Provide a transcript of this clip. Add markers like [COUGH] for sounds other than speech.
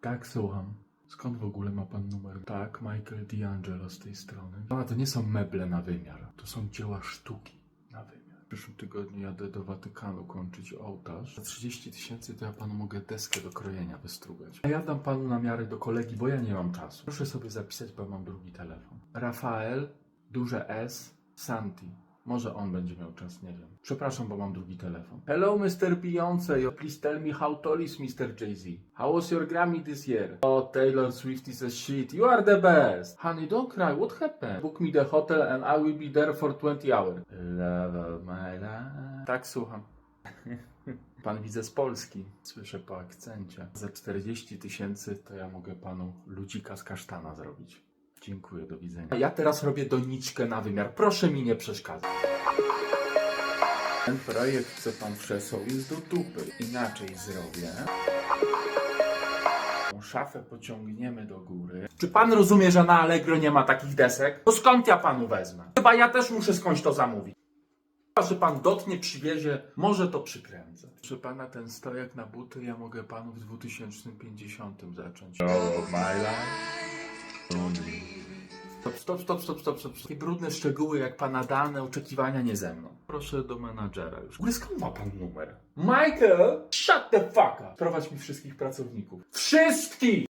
Tak, słucham. Skąd w ogóle ma pan numer? Tak, Michael D'Angelo z tej strony. A, to nie są meble na wymiar. To są dzieła sztuki na wymiar. W przyszłym tygodniu jadę do Watykanu kończyć ołtarz. Za 30 tysięcy to ja panu mogę deskę do krojenia wystrugać. A ja dam panu namiary do kolegi, bo ja nie mam czasu. Proszę sobie zapisać, bo mam drugi telefon. Rafael, duże S, Santi. Może on będzie miał czas, nie wiem. Przepraszam, bo mam drugi telefon. Hello, Mr. Beyoncé. Please tell me how tall is Mr. Jay-Z? How was your Grammy this year? Oh, Taylor Swift is a shit. You are the best. Honey, don't cry. What happened? Book me the hotel and I will be there for 20 hours. Love of my life. Tak, słucham. [LAUGHS] Pan widzę z Polski. Słyszę po akcencie. Za 40 tysięcy to ja mogę panu ludzika z kasztana zrobić. Dziękuję, do widzenia. A ja teraz robię doniczkę na wymiar. Proszę mi nie przeszkadzać. Ten projekt, co pan przesłał, jest do dupy. Inaczej zrobię. Tą szafę pociągniemy do góry. Czy pan rozumie, że na Allegro nie ma takich desek? To skąd ja panu wezmę? Chyba ja też muszę skądś to zamówić. Chyba, że pan dotnie, przywiezie, może to przykręcę. Proszę pana, ten stojak na buty ja mogę panu w 2050 zacząć. Oh my life. Stop, stop, stop, stop, stop, stop. Takie brudne szczegóły jak pana dane, oczekiwania nie ze mną. Proszę do menadżera już. Ogóle skąd ma pan numer? Michael, shut the fuck up. Prowadź mi wszystkich pracowników. Wszystkich!